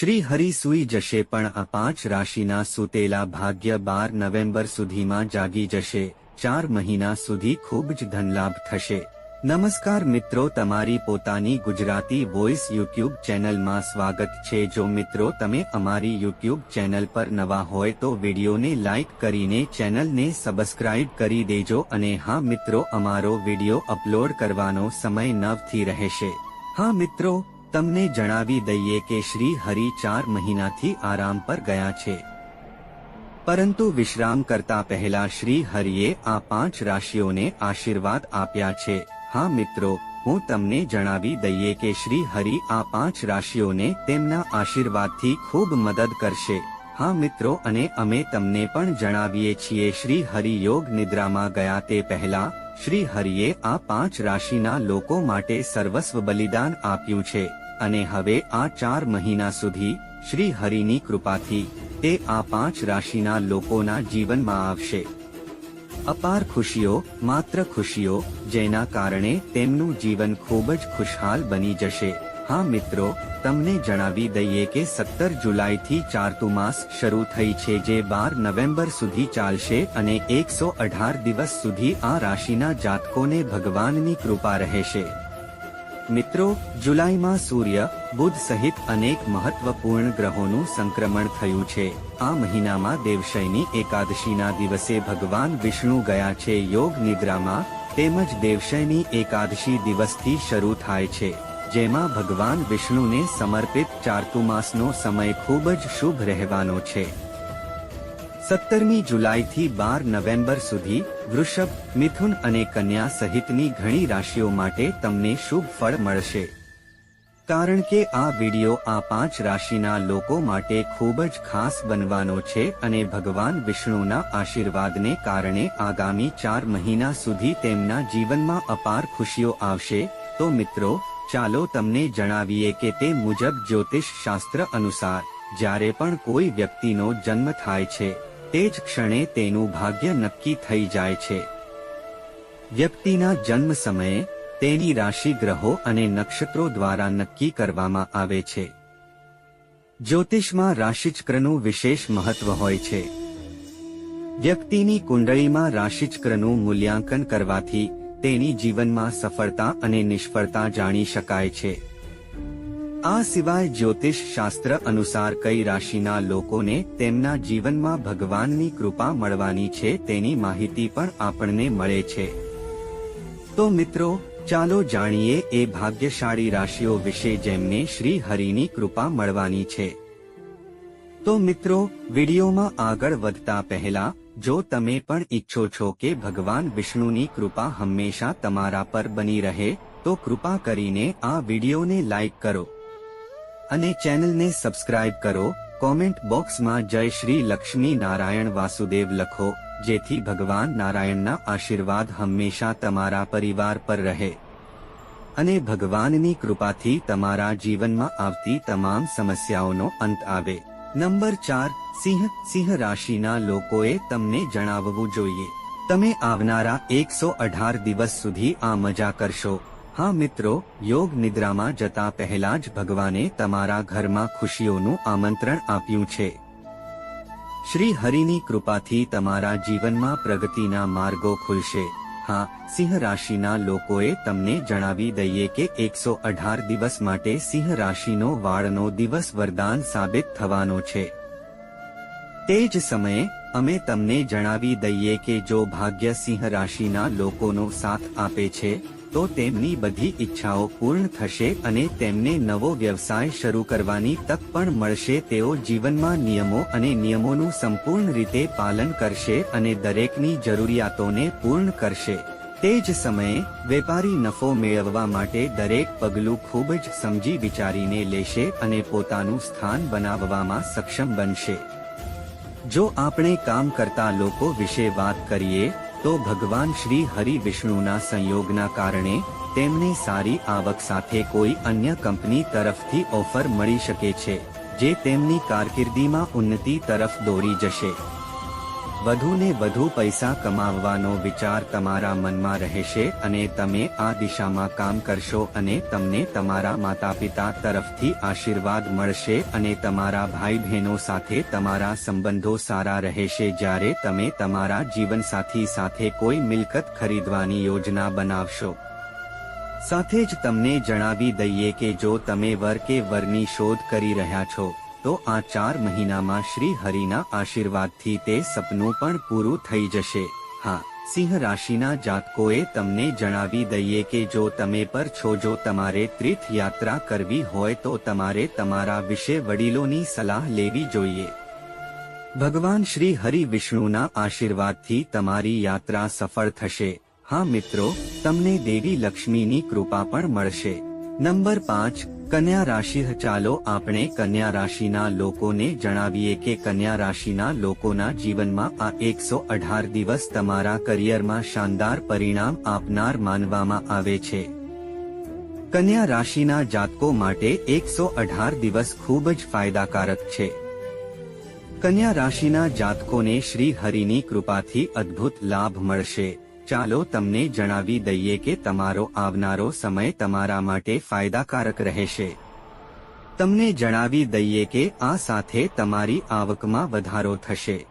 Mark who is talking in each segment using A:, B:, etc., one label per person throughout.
A: શ્રી હરિ સૂઈ જશે પણ આ પાંચ રાશિના સૂતેલા ભાગ્ય બાર નવેમ્બર સુધીમાં જાગી જશે. ચાર મહિના સુધી ખૂબ જ ધનલાભ થશે. નમસ્કાર મિત્રો, તમારી પોતાની ગુજરાતી વોઇસ યુટ્યુબ ચેનલમાં સ્વાગત છે. જો મિત્રો, તમે અમારી યુટ્યુબ ચેનલ પર નવા હોય તો વિડીયોને લાઇક કરીને ચેનલને સબસ્ક્રાઇબ કરી દેજો અને હા મિત્રો, અમારો વીડિયો અપલોડ કરવાનો સમય નવથી રહેશે. હા મિત્રો તમને જણાવી દઈએ કે શ્રી હરિ ચાર મહિનાથી આરામ પર ગયા છે. પરંતુ વિશ્રામ કરતા પહેલા શ્રી હરિએ આ પાંચ રાશિઓને આશીર્વાદ આપ્યા છે. હા મિત્રો, હું તમને જણાવી દઈએ કે શ્રી હરિ આ પાંચ રાશિઓને તેમના આશીર્વાદથી ખૂબ મદદ કરશે. હા મિત્રો, અને અમે તમને પણ જણાવીએ છીએ શ્રી હરિ યોગ નિદ્રામાં ગયા તે પહેલા, શ્રી હરિએ આ પાંચ રાશિના લોકો માટે સર્વસ્વ બલિદાન આપ્યું છે. અને હવે આ ચાર મહિના સુધી શ્રી હરિની કૃપાથી તે આ પાંચ રાશિના લોકોના જીવનમાં આવશે. અપાર ખુશીઓ, માત્ર ખુશીઓ, જેના કારણે તેમનું જીવન ખૂબ જ ખુશહાલ બની જશે. હા મિત્રો, તમને જણાવી દઈએ કે સત્તર જુલાઈથી ચારતુમાસ શરૂ થઈ છે જે બાર નવેમ્બર સુધી ચાલશે અને એકસો અઢાર દિવસ સુધી આ રાશિના જાતકોને ભગવાનની કૃપા રહેશે. મિત્રો, જુલાઈમાં સૂર્ય, બુધ સહિત અનેક મહત્વપૂર્ણ ગ્રહોનું સંક્રમણ થયું છે. આ મહિનામાં દેવશયની એકાદશીના દિવસે ભગવાન વિષ્ણુ ગયા છે યોગ નિદ્રામાં, તેમજ દેવશયની એકાદશી દિવસથી શરૂ થાય છે. જેમાં ભગવાન વિષ્ણુને સમર્પિત ચારતુમાસનો સમય ખૂબ જ શુભ રહેવાનો છે. સત્તરમી જુલાઈથી બાર નવેમ્બર સુધી વૃષભ, મિથુન અને કન્યા સહિતની ઘણી રાશિઓ માટે તમને શુભ ફળ મળશે. કારણ કે આ વિડિયો આ પાંચ રાશિના લોકો માટે ખૂબ જ ખાસ બનવાનો છે અને ભગવાન વિષ્ણુના આશીર્વાદને કારણે આગામી ચાર મહિના સુધી તેમના જીવનમાં અપાર ખુશીઓ આવશે. તો મિત્રો, ચાલો તમને જણાવીએ કે તે મુજબ જ્યોતિષ શાસ્ત્ર અનુસાર, જ્યારે પણ કોઈ વ્યક્તિનો જન્મ થાય છે તે જ ક્ષણે તેનું ભાગ્ય નક્કી થઈ જાય છે. વ્યક્તિના જન્મ સમયે તેની રાશિ ગ્રહો અને નક્ષત્રો દ્વારા નક્કી કરવામાં આવે છે. જ્યોતિષમાં રાશિચક્રનું વિશેષ મહત્વ હોય છે. વ્યક્તિની કુંડળીમાં રાશિચક્રનું મૂલ્યાંકન કરવાથી તેની જીવનમાં સફળતા અને નિષ્ફળતા જાણી શકાય છે. આ સિવાય જ્યોતિષ શાસ્ત્ર અનુસાર કઈ રાશિના લોકોને તેમના જીવનમાં ભગવાનની કૃપા મળવાની છે તેની માહિતી પણ આપણને મળે છે. તો મિત્રો, ચાલો જાણીએ એ ભાગ્યશાળી રાશિઓ વિશે જેમને શ્રી હરિની કૃપા મળવાની છે. તો મિત્રો, વિડીયોમાં આગળ વધતા પહેલા, જો તમે પણ ઈચ્છો છો કે ભગવાન વિષ્ણુની કૃપા હંમેશા તમારા પર બની રહે, તો કૃપા કરીને આ વિડીયોને લાઈક કરો. અને ચેનલને સબસ્ક્રાઇબ કરો. કોમેન્ટ બોક્સમાં જય શ્રી લક્ષ્મી નારાયણ વાસુદેવ લખો, જેથી ભગવાન નારાયણના આશીર્વાદ હંમેશા તમારા પરિવાર પર રહે. અને ભગવાનની કૃપાથી તમારા જીવનમાં આવતી તમામ સમસ્યાઓનો અંત આવે. નંબર ચાર, સિંહ સિંહ રાશિના લોકોએ તમને જણાવવું જોઈએ. તમે આવનારા એકસો અઢાર દિવસ સુધી આ મજા કરશો. હા મિત્રો, યોગ નિદ્રામાં જતા પહેલા જ ભગવાને તમારા ઘરમાં ખુશીઓનું આમંત્રણ આપ્યું છે. શ્રી હરિની કૃપાથી તમારા જીવનમાં પ્રગતિના માર્ગો ખુલશે. હા, સિંહ રાશિના લોકોએ તમને જણાવી દઈએ કે એકસો અઢાર દિવસ માટે સિંહ રાશિનો વાળનો દિવસ વરદાન સાબિત થવાનો છે. તે જ સમયે, અમે તમને જણાવી દઈએ કે જો ભાગ્ય સિંહ રાશિના લોકોનો સાથ આપે છે તો તેમની બધી ઈચ્છાઓ પૂર્ણ થશે અને તેમને નવો વ્યવસાય શરૂ કરવાની તક પણ મળશે. તેઓ જીવનમાં નિયમો અને નિયમોનું સંપૂર્ણ રીતે પાલન કરશે અને દરેકની જરૂરિયાતોને પૂર્ણ કરશે. તે જ સમયે, વેપારી નફો મેળવવા માટે દરેક પગલું ખૂબ જ સમજી વિચારીને લેશે અને પોતાનું સ્થાન બનાવવામાં સક્ષમ બનશે. જો આપણે કામ કરતા લોકો વિશે વાત કરીએ તો ભગવાન શ્રી હરિ વિષ્ણુના સંયોગના કારણે તેમને સારી આવક સાથે કોઈ અન્ય કંપની તરફથી ઓફર મળી શકે છે, જે તેમની કારકિર્દીમાં ઉન્નતિ તરફ દોરી જશે. વધુને વધુ પૈસા કમાવવાનો વિચાર તમારા મનમાં રહેશે અને તમે આ દિશામાં કામ કરશો અને તમને તમારા માતા પિતા તરફથી આશીર્વાદ મળશે અને તમારા ભાઈ બહેનો સાથે તમારા સંબંધો સારા રહેશે. જ્યારે તમે તમારા જીવનસાથી સાથે કોઈ મિલકત ખરીદવાની યોજના બનાવશો. સાથે જ તમને જણાવી દઈએ કે જો તમે વર કે વરની શોધ કરી રહ્યા છો તો આ ચાર મહિનામાં શ્રી હરિના આશીર્વાદથી તે સપનું પણ પૂરું થઈ જશે. હા, સિંહ રાશિના જાતકોએ તમને જણાવી દઈએ કે જો તમે પર છો, જો તમારે તીર્થ યાત્રા કરવી હોય તો તમારે તમારા વિશે વડીલોની સલાહ લેવી જોઈએ. ભગવાન શ્રી હરિ વિષ્ણુના આશીર્વાદથી તમારી યાત્રા સફળ થશે. હા મિત્રો, તમને દેવી લક્ષ્મીની કૃપા પણ મળશે. નંબર પાંચ કન્યા રાશિ ચાલો આપણે કન્યા રાશિના લોકોને જણાવીએ કે કન્યા રાશિના લોકોના જીવનમાં આ એકસો અઢાર દિવસ તમારા કરિયરમાં શાનદાર પરિણામ આપનાર માનવામાં આવે છે. કન્યા રાશિના જાતકો માટે એકસો અઢાર દિવસ ખૂબ જ ફાયદાકારક છે. કન્યા રાશિના જાતકોને શ્રી હરિની કૃપાથી અદ્ભુત લાભ મળશે. ચાલો તમને જણાવી દઈએ કે તમારો આવનારો સમય તમારા માટે ફાયદાકારક રહેશે. તમને જણાવી દઈએ કે આ સાથે તમારી આવકમાં વધારો થશે.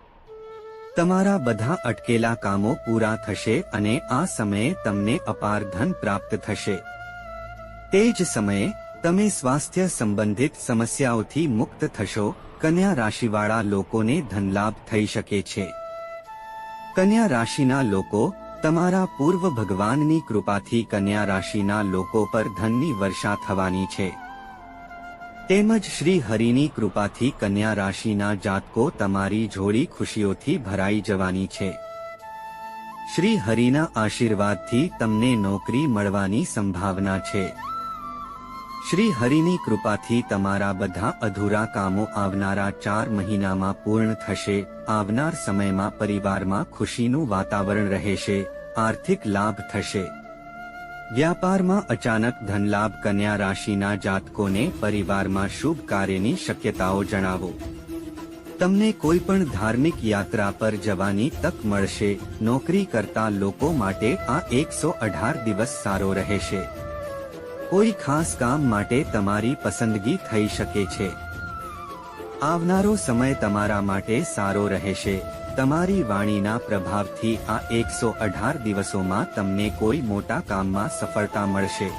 A: તમારા બધા અટકેલા કામો પૂરા થશે અને આ સમયે તમને અપાર ધન પ્રાપ્ત થશે. તે જ સમયે, તમે સ્વાસ્થ્ય સંબંધિત સમસ્યાઓથી મુક્ત થશો, કન્યા રાશિવાળા લોકોને ધનલાભ થઈ શકે છે. કન્યા રાશિના લોકો તમારા પૂર્વ ભગવાનની કૃપાથી કન્યા રાશિના લોકો પર ધનની વર્ષા થવાની છે. તેમજ શ્રી હરિની કૃપાથી કન્યા રાશિના જાતકો તમારી જોડી ખુશીઓથી ભરાઈ જવાની છે. શ્રી હરિના આશીર્વાદથી તમને નોકરી મળવાની સંભાવના છે. શ્રી હરિની કૃપાથી તમારા બધા અધૂરા કામો આવનારા ચાર મહિનામાં પૂર્ણ થશે, આવનાર સમયમાં પરિવારમાં ખુશીનું વાતાવરણ રહેશે, આર્થિક લાભ થશે. વ્યાપારમાં અચાનક ધનલાભ કન્યા રાશિના જાતકોને પરિવારમાં શુભ કાર્યની શક્યતાઓ જણાવો. તમને કોઈ પણ ધાર્મિક યાત્રા પર જવાની તક મળશે, નોકરી કરતા લોકો માટે આ એકસો અઢાર દિવસ સારો રહેશે. કોઈ ખાસ કામ માટે તમારી પસંદગી થઈ શકે છે. આવનારો સમય તમારા માટે સારો રહેશે. તમારી વાણીના પ્રભાવથી આ એકસો અઢાર દિવસોમાં તમને કોઈ મોટા કામમાં સફળતા મળશે.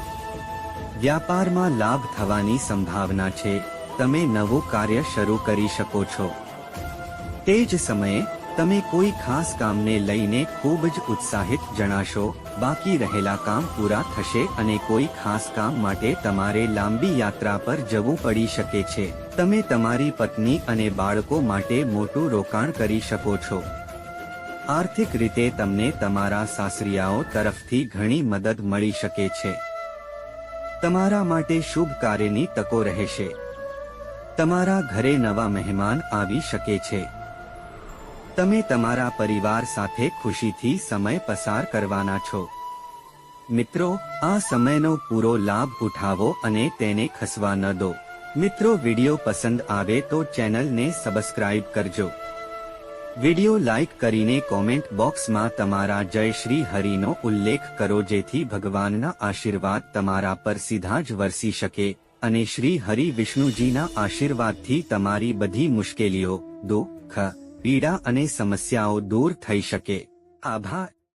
A: વ્યાપારમાં લાભ થવાની સંભાવના છે. તમે નવું કાર્ય શરૂ કરી શકો છો. તે જ સમયે તમે કોઈ ખાસ કામને લઈને ખૂબ જ ઉત્સાહિત જણાશો, બાકી રહેલા કામ પૂરા થશે અને કોઈ ખાસ કામ માટે તમારે લાંબી યાત્રા પર જવું પડી શકે છે. તમે તમારી પત્ની અને બાળકો માટે મોટું રોકાણ કરી શકો છો. આર્થિક રીતે તમને તમારા સાસરિયાઓ તરફથી ઘણી મદદ મળી શકે છે. તમારા માટે શુભ કાર્યની તકો રહેશે. તમારા ઘરે નવા મહેમાન આવી શકે છે. તમે તમારા પરિવાર સાથે ખુશીથી સમય પસાર કરવાના છો. મિત્રો, આ સમયનો પૂરો લાભ ઉઠાવો અને તેને ખસવા ન દો. મિત્રો, વિડિયો પસંદ આવે તો ચેનલને સબસ્ક્રાઇબ કરજો. વિડિયો લાઇક કરીને કોમેન્ટ બોક્સમાં તમારા જય શ્રી હરિનો ઉલ્લેખ કરો જેથી ભગવાનના આશીર્વાદ તમારા પર સીધા જ વરસી શકે અને શ્રી હરિ વિષ્ણુજીના આશીર્વાદથી તમારી બધી મુશ્કેલીઓ દુઃખ પીડા અને સમસ્યાઓ દૂર થઈ શકે. આભાર.